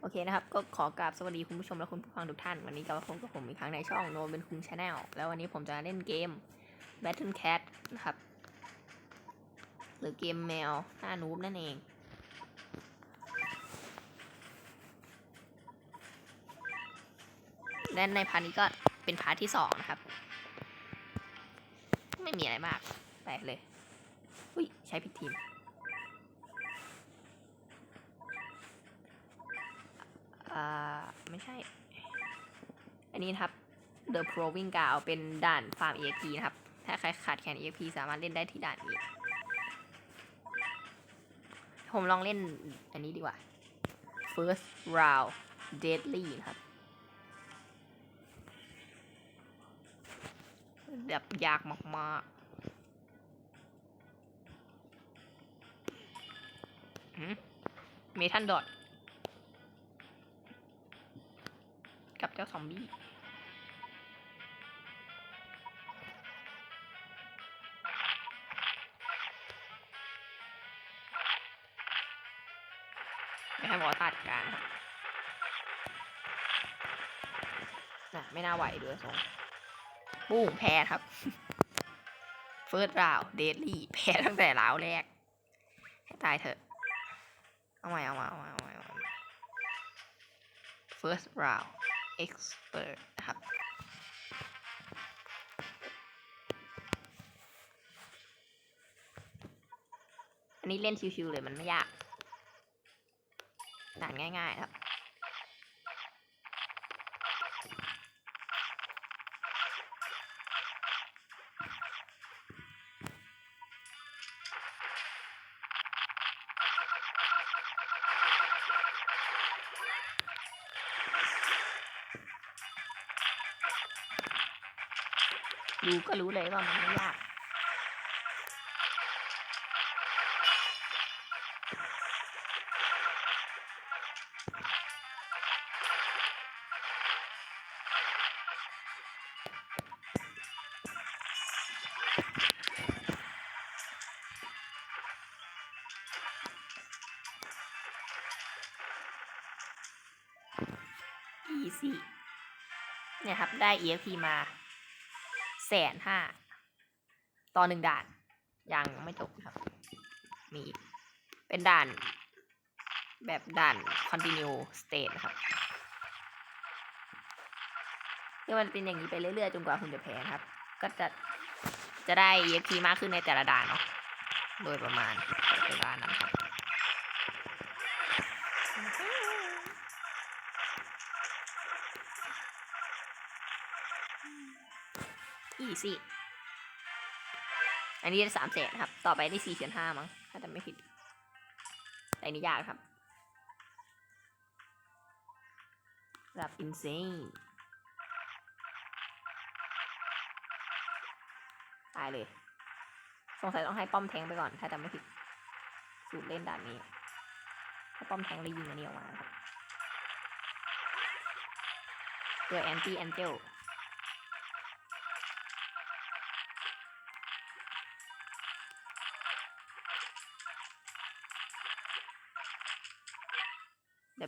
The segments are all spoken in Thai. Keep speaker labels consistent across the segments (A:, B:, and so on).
A: โอเคนะครับ ก็ขอกราบสวัสดีคุณผู้ชมและคุณผู้ฟังทุกท่าน วันนี้กลับมาพบกับผมอีกครั้งในช่องโนเป็นคุณชาแนลแล้ววันนี้ผมจะเล่นเกม Battle Cat นะครับ หรือเกมแมวหน้านูบนั่นเอง และในพาร์ทนี้ก็เป็นพาร์ทที่สองนะครับ ไม่มีอะไรมาก ไปเลย อุ้ย ใช้ผิดทีม อ่าไม่ใช่ อันนี้ครับ The Proving Ground เป็นด่านฟาร์ม EXP นะครับ ถ้าใครขาดแคลน EXP สามารถเล่นได้ที่ด่านนี้ ผมลองเล่นอันนี้ดีกว่า First Round Deadly นะครับแบบยากมากๆเมทันดอท กับเจ้าซอมบี้ไม่ให้หมอตัดการครับน่ะไม่น่าไหวด้วยทรงปุ้งแพ้ครับเฟิร์สราวเดดลี่แพ้ตั้งแต่ราวแรก ให้ตายเถอะ เอาใหม่เอาใหม่เอาใหม่เอาใหม่เอาใหม่ first round expert นะครับ อันนี้เล่นชิวๆเลยมันไม่ยากด่านง่ายๆครับ ดูก็รู้เลยว่ามันไม่ยาก easy เนี่ยครับ ได้ EXP มา แสนห้าต่อหนึ่งด่าน ยังไม่จบครับ มีเป็นด่าน แบบด่าน continue state ครับที่มันเป็นอย่างนี้ไปเรื่อยๆจนกว่าคุณจะแพ้ครับ ก็จะจะได้ EXP มากขึ้นในแต่ละด่านเนาะโดยประมาณเวลานั้นครับ อีซี่ อันนี้ได้สามแสนครับ ต่อไปได้สี่แสนห้ามั้ง ถ้าจำไม่ผิดแต่นี้ยากครับรับ insane ตายเลย สงสัยต้องให้ป้อมแทงไปก่อน ถ้าจำไม่ผิด สูตรเล่นด่านนี้ ถ้าป้อมแทงเลยยิงอันนี้ออกมาครับตัว anti angel เดี๋ย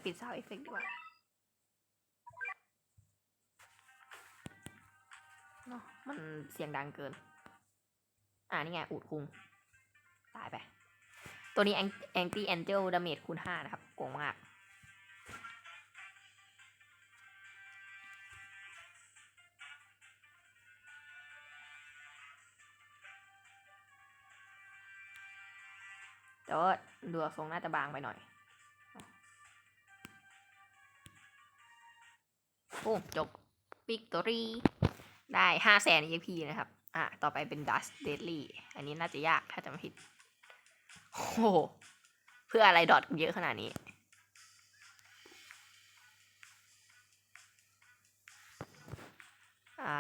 A: ปิดซาวเอฟเฟกดีกว่าเนอะมันเสียงดังเกิน อ่านี่ไง อูดคุง ตายไป ตัวนี้แองตี้แอนเจลดาเมจคูณห้านะครับ โกงมากแต่ว่าดูทรงน่าจะบางไปหน่อย โอ้จบวิกตอรี่ได้ห้าแสน EXP นะครับ อะ ต่อไปเป็น Dust Deadly อันนี้น่าจะยากถ้าจำผิด โอ้โหเพื่ออะไรดอทเยอะขนาดนี้อ่า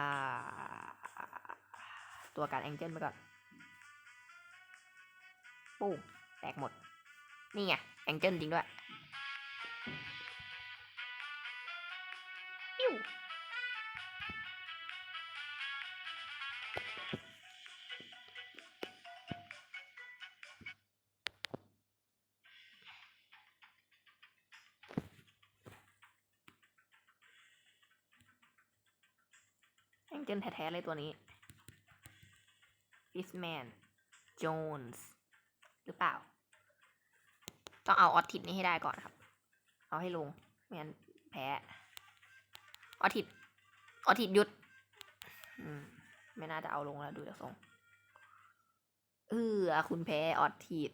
A: ตัวการแองเจิลไปก่อนปุ้งแตกหมด นี่ไง แองเจิลจริงด้วย แท้ๆเลยตัวนี้ Fishman Jones หรือเปล่า ต้องเอาออทิตนี้ให้ได้ก่อนครับ เอาให้ลงไม่งั้นแพ้ออทิตออทิตหยุดมไม่น่าจะเอาลงแล้วดูจากทรงเออคุณแพ้ออทิต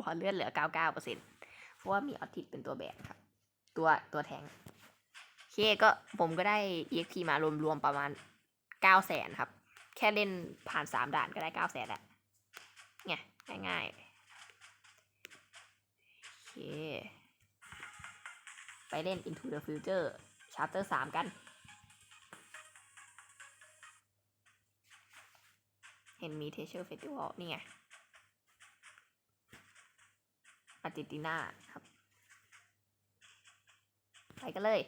A: พอเลือนเหลือ 99เปอร์เซ็นเพราะว่ามีออทิตเป็นตัวแบกครับ ตัวตัวแทง เคก็ผมก็ได้ EXP มารวมๆประมาณ9แสนครับ แค่เล่นผ่าน3ด่านก็ได้9แสนแล้วไงง่ายๆโอเค ไปเล่น Into the Future Chapter 3กัน เห็นมี Treasure Festival นี่ไงอาร์เจนตินาครับ ไปกันเลย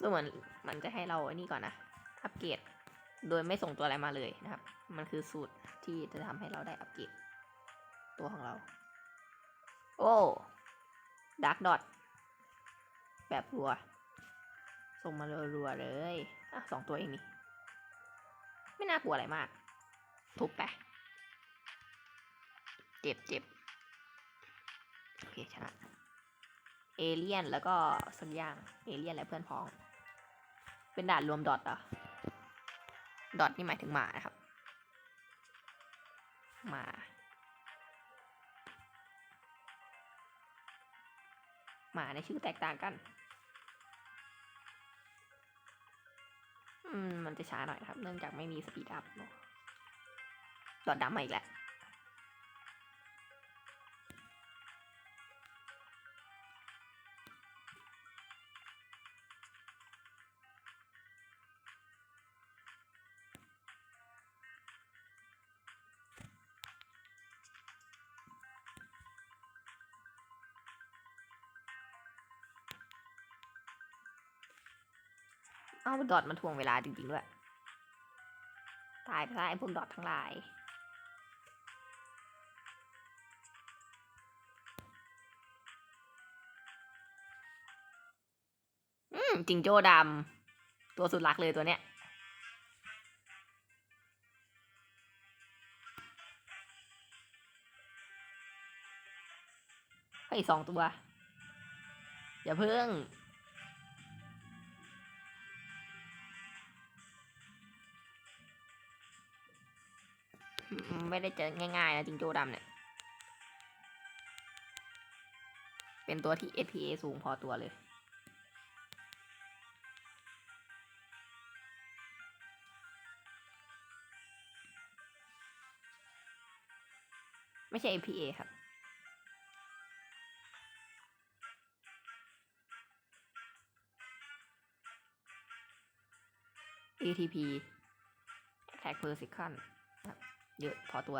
A: ดูเหมือนมันจะให้เราไอ้นี่ก่อนนะ อัปเกรด โดยไม่ส่งตัวอะไรมาเลยนะครับ มันคือสูตรที่จะทำให้เราได้อัปเกรด ตัวของเรา โอ้ดักดอทแบบรัว ส่งมารัวๆเลย อะสองตัวเองนี่ ไม่น่ากลัวอะไรมาก ทุบไป เจ็บเจ็บโอเคชนะเอเลียนแล้วก็สักอย่างเอเลียนและเพื่อนพ้อง เป็นด่านรวมดอทเหรอดอทนี่หมายถึงหมานะครับหมาหมาในชื่อแตกต่างกัน มันจะช้าหน่อยครับ เนื่องจากไม่มีสปีดอัพเนอะดอดดำมาอีกแล้ว เอาดอทมันทวงเวลาจริงๆด้วย ตายไปซะไอ้พวกดอททั้งหลาย อืมจิงโจ้ดำ ตัวสุดรักเลยตัวเนี้ยเฮ้สองตัว อย่าเพิ่ง ไม่ได้เจอง่ายๆนะจิงโจ้ดำเนี่ย เป็นตัวที่ SPA สูงพอตัวเลย ไม่ใช่ APA ครับ ATP Attack per second ครับ เยอะพอตัว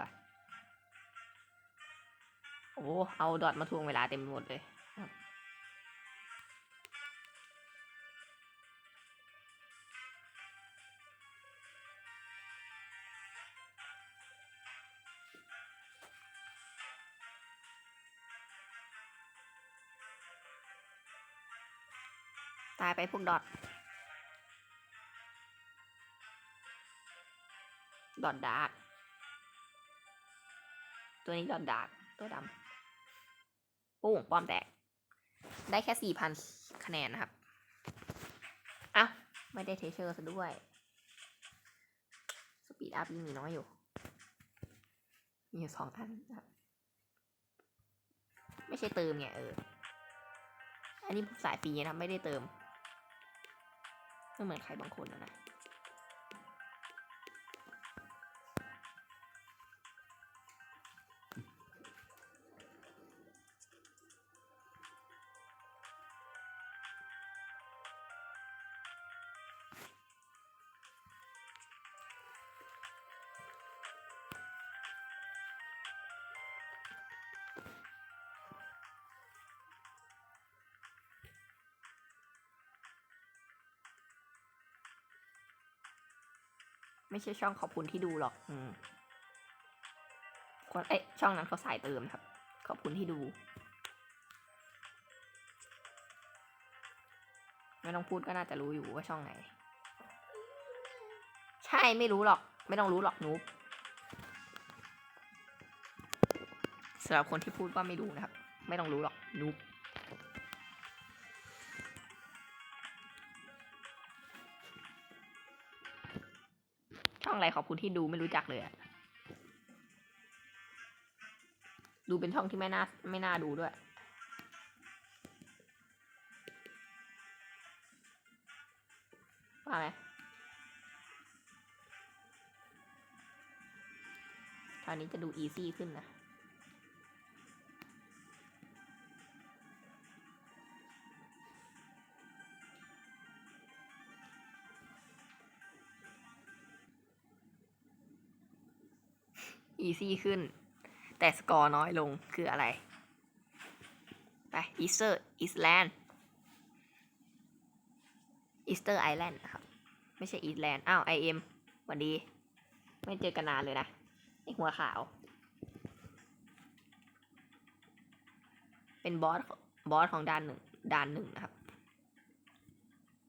A: โอ้เอาดอทมาทวงเวลาเต็มหมดเลยตายไปพวกดอทดอทดาร์ ตัวนี้ดอทดาร์กตัวดำปุ้งป้อมแตก ได้แค่สี่พันคะแนนนะครับเอ้าไม่ได้เทเชอร์ซะด้วย สปีดอัพยังมีน้อยอยู่ มีอยู่สองอันนะครับ ไม่ใช่เติมไงเออ อันนี้สายฟรีนะไม่ได้เติมไม่เหมือนใครบางคนนะ ไม่ใช่ช่องขอบคุณที่ดูหรอก อืมคนเอ้ยช่องนั้นเขาสายเติมครับ ขอบคุณที่ดู ไม่ต้องพูดก็น่าจะรู้อยู่ว่าช่องไหน ใช่ไม่รู้หรอก ไม่ต้องรู้หรอกนูบสำหรับคนที่พูดว่าไม่รู้นะครับ ไม่ต้องรู้หรอกนูบ ช่องอะไรขอบคุณที่ดูไม่รู้จักเลยอะดูเป็นช่องที่ไม่น่าไม่น่าดูด้วย ว่าไหมคราวนี้จะดูอีซี่ขึ้นนะ ซี่ขึ้น แต่สกอร์น้อยลงคืออะไร ไปอีสเตอร์อีสแลนด์อีสเตอร์ไอแลนด์ครับ ไม่ใช่อีสแลนด์อ้าวไอเอ็มสวัสดี ไม่เจอกันนานเลยนะไอหัวขาว เป็นบอสบอสของด่านหนึ่งด่านหนึ่งนะครับ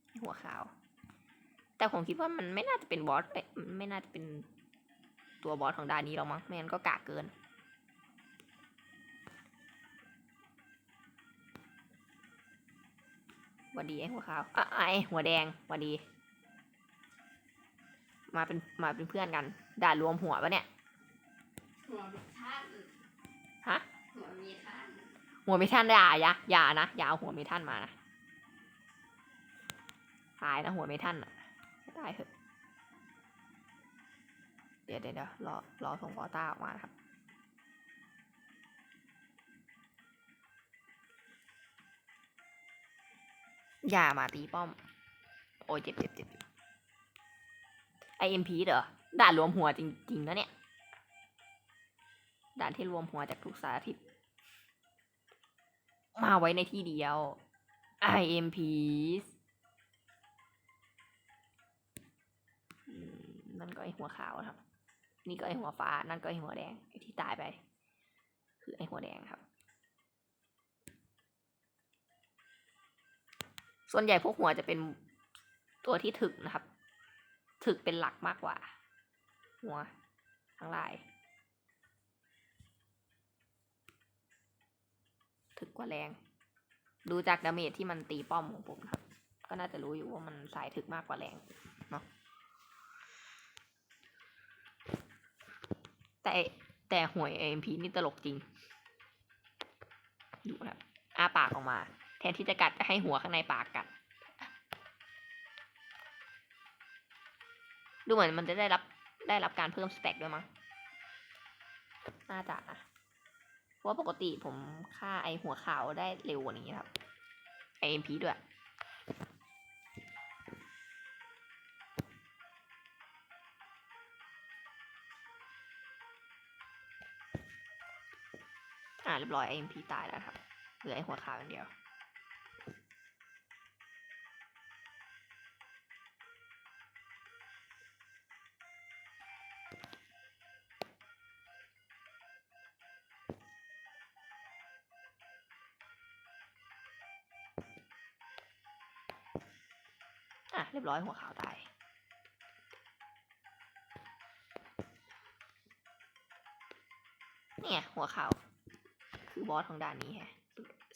A: ไอหัวขาว แต่ผมคิดว่ามันไม่น่าจะเป็นบอสเอ้ยไม่น่าจะเป็น ตัวบอสของด่านนี้หรอกมั้งไม่งั้นก็กากเกินหวัดดีไอ้หัวขาวอะไอ้หัวแดงหวัดดี มาเป็นมาเป็นเพื่อนกัน ด่ารวมหัวปะเนี่ย
B: หัวมีท่าน
A: ฮะ
B: หัวมีท่าน
A: หัวเมทันได้อย่าอย่านะอย่าเอาหัวเมทันมานะตายนะหัวเมทันอะตายเถอะ เดี๋ยวเดี๋ยวเดี๋ยวรอรอส่งวอต้าออกมาครับ อย่ามาตีป้อม โอ้ยเจ็บเจ็บเจ็บไอเอ็มพีเหรอ ด่านรวมหัวจริงๆนะเนี่ย ด่านที่รวมหัวจากทุกสารทิศมาไว้ในที่เดียว IMP อืมนั่นก็ไอหัวขาวครับ นี่ก็ไอหัวฟ้า นั่นก็ไอหัวแดงไอที่ตายไป คือไอหัวแดงครับ ส่วนใหญ่พวกหัวจะเป็นตัวที่ถึกนะครับ ถึกเป็นหลักมากกว่า หัวทั้งหลาย ถึกกว่าแรง ดูจากดาเมจที่มันตีป้อมของผมครับ ก็น่าจะรู้อยู่ว่ามันสายถึกมากกว่าแรงเนาะ แต่แต่หวย AMP นี่ตลกจริง ดูนะครับอ้าปากออกมา แทนที่จะกัดจะให้หัวข้างในปากกัด ดูเหมือนมันจะได้รับได้รับการเพิ่มสเต็กด้วยมั้ง น่าจะนะเพราะปกติผมฆ่าไอหัวขาวได้เร็วกว่านี้ครับไอเอ็มพีด้วย อ่าเรียบร้อยไอเอ็มพีตายแล้วครับ เหลือไอหัวขาวอย่างเดียว อะเรียบร้อยหัวขาวตายเนี่ยหัวขาว คือบอสของด่านนี้แฮะ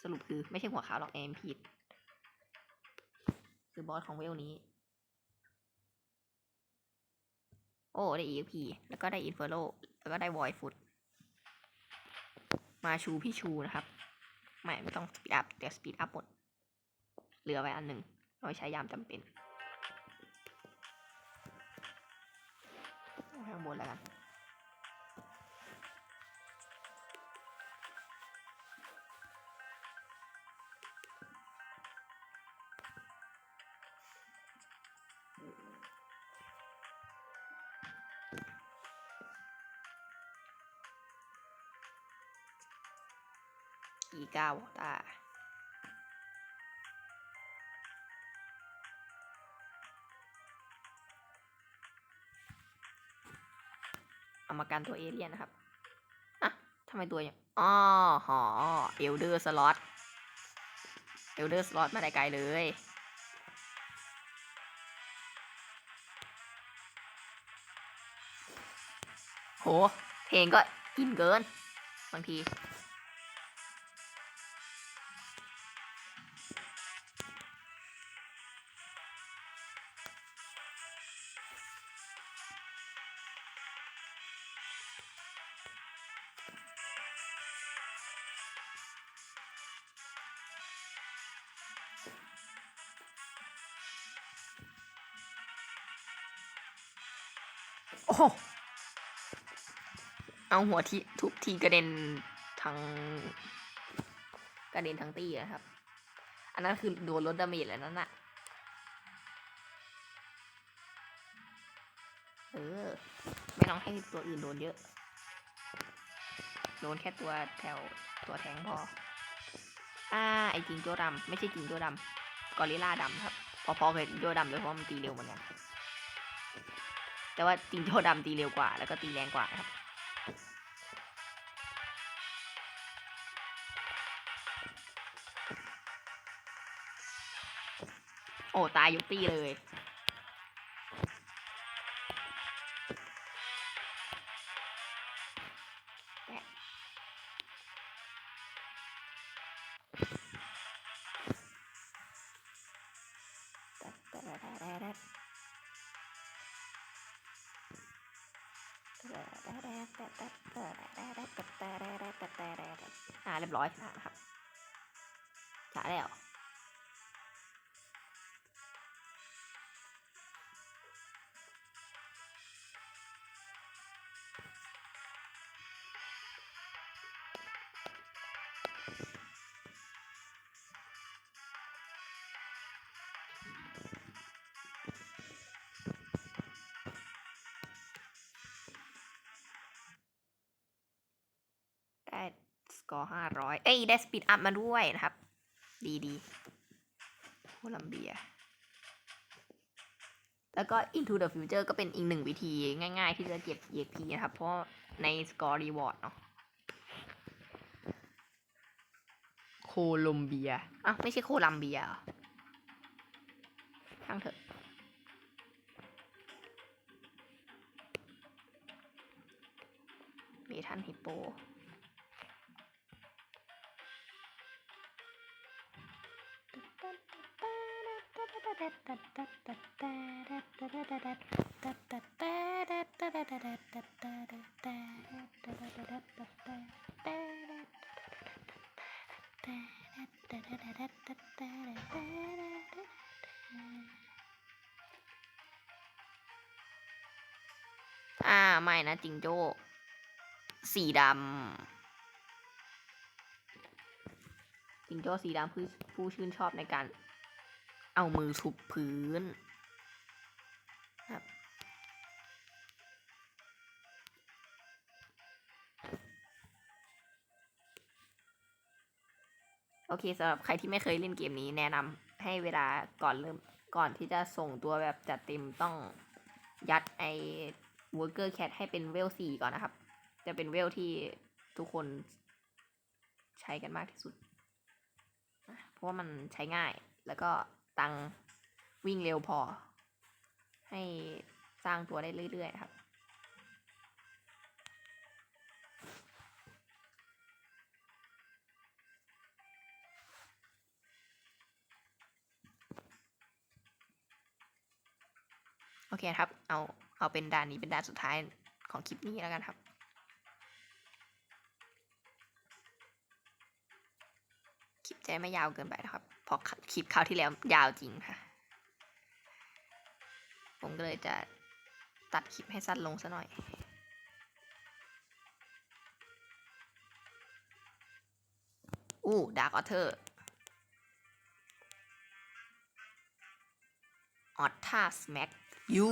A: สรุปคือไม่ใช่หัวขาวหรอกเอ็มพีคือบอสของเวลนี้ โอ้ ได้ EXP แล้วก็ได้อินเฟอร์โลแล้วก็ได้วอยฟุตมาชูพี่ชูนะครับ ไม่ไม่ต้องสปีดอัพแต่สปีดอัพหมด เหลือไว้อันหนึ่งเอาใช้ยามจำเป็นข้างบนแล้วกัน อีก้าวตาเอามากันตัวเอเลี่ยนนะครับอะทำไมตัวอย่างอ๋อหอเอลเดอร์สล็อต เอลเดอร์สล็อตมาได้ไกลเลยโหเพลงก็อินเกิน บางที เอาหัวที่ทุบทีกระเด็นทั้งกระเด็นทั้งตีเลยครับ อันนั้นคือโดนลดดาเมจแล้วนั่นน่ะเออ ไม่ต้องให้ตัวอื่นโดนเยอะ โดนแค่ตัวแถวตัวแทงพอ อ่า ไอจิงโจดำไม่ใช่จิงโจดำกอริลลาดำครับ พอๆกับจิงโจดำเลยเพราะมันตีเร็วเหมือนกันแต่ว่าจิงโจดำตีเร็วกว่า แล้วก็ตีแรงกว่าครับ อ้ตายยกตีเลยแปะอ่าเรียบร้อยชนะครับชนะแล้ว กอร์ห้าร้อยเอ้ย ได้สปีดอัพมาด้วยนะครับ ดีดีโคลัมเบีย แล้วก็ Into the Future ก็เป็นอีกหนึ่งวิธีง่าย ๆ ที่จะเก็บ EXP นะครับ เพราะในสกอร์รีวอร์ดเนาะโคลอมเบียอะไม่ใช่โคลัมเบียเหรอช่างเถอะเมทันฮิปโป อ่า ไม่นะจิงโจ้ สีดำจิงโจ้สีดำคือผู้ชื่นชอบในการ เอามือทุบพื้นครับโอเคสำหรับใครที่ไม่เคยเล่นเกมนี้แนะนำให้เวลาก่อนเริ่มก่อนที่จะส่งตัวแบบจัดเต็มต้องยัดไอ้ Worker Cat ให้เป็นเวลสี่ก่อนนะครับ จะเป็นเวลที่ทุกคนใช้กันมากที่สุด เพราะว่ามันใช้ง่ายแล้วก็ ตังวิ่งเร็วพอ ให้สร้างตัวได้เรื่อยๆครับ โอเคครับ เอาเอาเป็นด่านนี้เป็นด่านสุดท้ายของคลิปนี้แล้วกันครับคลิปจะไม่ยาวเกินไปนะครับ เพราะคลิปคราวที่แล้วยาวจริงค่ะ ผมก็เลยจะตัดคลิปให้สั้นลงซะหน่อยอู้ดาร์กออเทอร์ออท่าสแม็กยู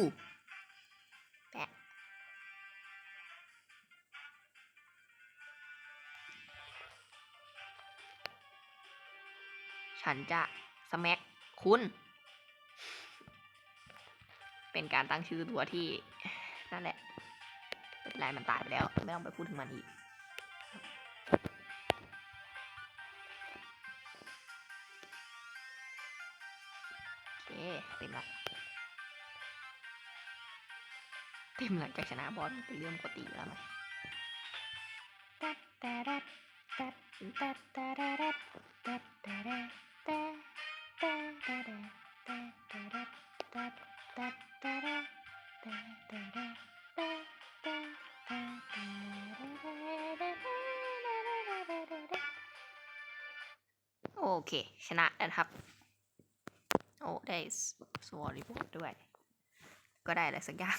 A: ฉันจะสแม็กคุณ เป็นการตั้งชื่อตัวที่ นั่นแหละเป็นไรมันตายไปแล้ว ไม่ต้องไปพูดถึงมันอีก โอเค เต็มละเต็มหลังจากชนะบอสเป็นเรื่องปกติแล้วไหมตัดแต่ดัดตัดตัดแต่ดัดตัดแต่ดัด แต่แต่แต่แต่แต่ดัดตัดตัดแต่แต่แต่แต่แต่แต่แต่โอเค ชนะแล้วนะครับ โอ้ ได้สวอริบอดด้วย ก็ได้อะไรสักอย่าง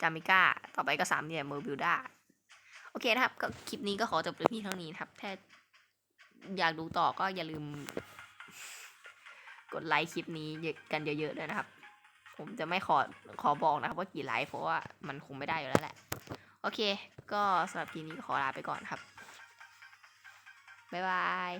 A: จามิก้า ต่อไปก็สามเหลี่ยมเมอร์บิลดาโอเคนะครับ ก็คลิปนี้ก็ขอจบเพียงเท่านี้นะครับถ้า อยากดูต่อก็อย่าลืม กดไลค์คลิปนี้กันเยอะๆด้วยนะครับ ผมจะไม่ขอขอบอกนะครับว่ากี่ไลค์เพราะว่ามันคงไม่ได้อยู่แล้วแหละ โอเค ก็สำหรับทีนี้ขอลาไปก่อนครับ บ๊ายบาย